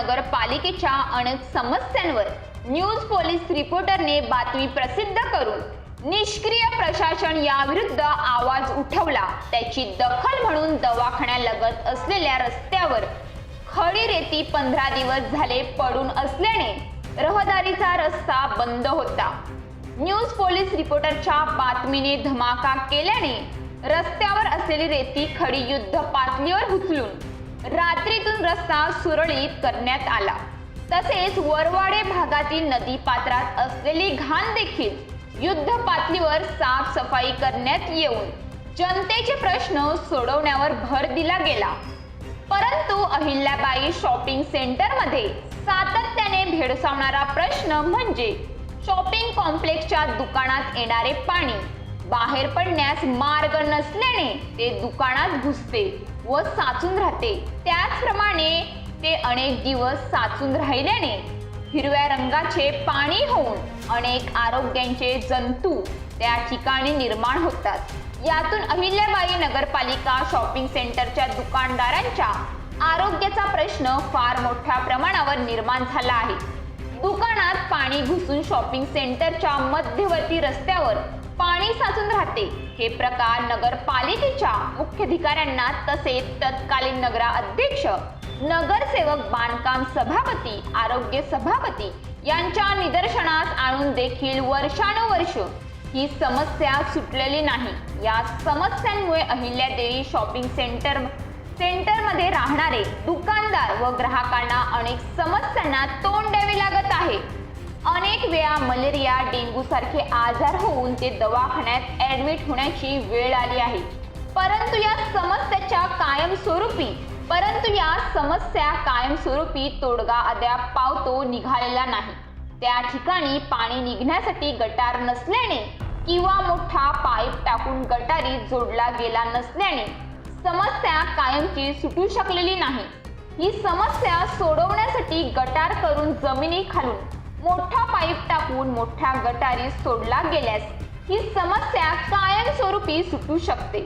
नगरपालिकेच्या अनेक समस्यांवर न्यूज पोलीस रिपोर्टरने बातमी प्रसिद्ध करून निष्क्रिय प्रशासन याविरुद्ध आवाज उठवला. त्याची दखल म्हणून दवाखान्यालगत असलेल्या रस्त्यावर खडी रेती पंधरा दिवस झाले पडून असल्याने रहदारीचा रस्ता बंद होता. न्यूज पोलीस रिपोर्टरच्या बातमीने धमाका केल्याने रस्त्यावर असलेली रेती खडी युद्ध पातळीवर उचलून रात्रीतून रस्ता सुरळीत करण्यात आला. तसेच वरवाडे भागातील नदी पात्रात असलेली घाण देखील युद्ध पातळीवर साफसफाई करण्यात येऊन जनतेचे प्रश्न सोडवण्यावर भर दिला गेला. परंतु अहिल्याबाई शॉपिंग सेंटरमध्ये सातत्याने भेडसावणारा प्रश्न म्हणजे शॉपिंग कॉम्प्लेक्सच्या दुकानात येणारे पाणी बाहेर पडण्यास मार्ग नसल्याने ते दुकानात घुसते व साचून राहते. त्याचप्रमाणे ते अनेक दिवस साचून राहिल्याने हिरव्या रंगाचे पाणी होऊन अनेक आरोग्यांचे जंतू त्या ठिकाणी निर्माण होतात. यातून अहिल्याबाई नगरपालिका शॉपिंग सेंटरच्या दुकानदारांच्या आरोग्याचा प्रश्न फार मोठ्या प्रमाणावर निर्माण झाला आहे. दुकानात पाणी घुसून शॉपिंग सेंटरच्या मध्यवर्ती रस्त्यावर पाणी साचून राहते. हे प्रकार नगरपालिकेच्या मुख्याधिकाऱ्यांना तसेच तत्कालीन नगरा अध्यक्ष नगरसेवक बांधकाम सभापती आरोग्य सभापती यांच्या निदर्शनास आणून देखील वर्षानुवर्ष ही समस्या सुटलेली नाही. या समस्यांमुळे अहिल्यादेवी शॉपिंग सेंटर सेंटरमध्ये राहणारे दुकानदार व ग्राहकांना अनेक समस्यांना तोंड द्यावे लागत आहे. अनेक वेळा मलेरिया डेंग्यू सारखे आजार होऊन ते दवाखान्यात ऍडमिट होण्याची वेळ आली आहे. परंतु या समस्याच्या कायमस्वरूपी परंतु या समस्या कायमस्वरूपी तोडगा अद्याप पावतो निघालेला नाही. त्या ठिकाणी पाणी निघण्यासाठी गटार नसल्याने किंवा मोठा पाईप टाकून गटारी जोडला गेला नसल्याने समस्या कायमची सुटू शकलेली नाही. ही समस्या सोडवण्यासाठी गटार करून जमिनी खालून मोठा पाईप टाकून मोठ्या गटारी सोडला गेल्यास ही समस्या कायमस्वरूपी सुटू शकते.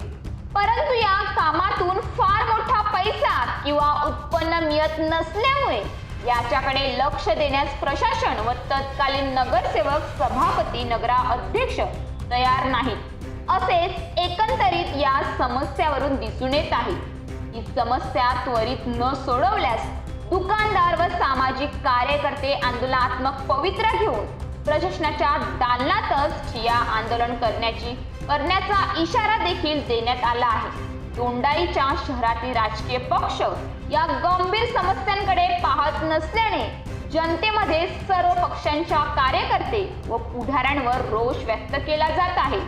परंतु या कामातून फार मोठा पैसा किंवा उत्पन्न मिळत नसल्यामुळे याच्याकडे लक्ष देण्यास प्रशासन व तत्कालीन नगरसेवक सभापती नगरा अध्यक्ष तयार नाहीत. असेच एकंदरीत या समस्यावरून दिसून येत आहे. ही समस्या त्वरित न सोडवल्यास दुकानदार व सामाजिक कार्यकर्ते आंदोलनात्मक पवित्रा घेऊन प्रशासनाच्या दालनातच ठिया आंदोलन करण्याची करण्याचा इशारा देखील देण्यात आला आहे. दोंडाईच्या शहरातील राजकीय पक्ष या गंभीर समस्यांकडे पाहत नसल्याने जनतेमध्ये सर्व पक्षांच्या कार्यकर्ते व पुढाऱ्यांवर रोष व्यक्त केला जात आहे.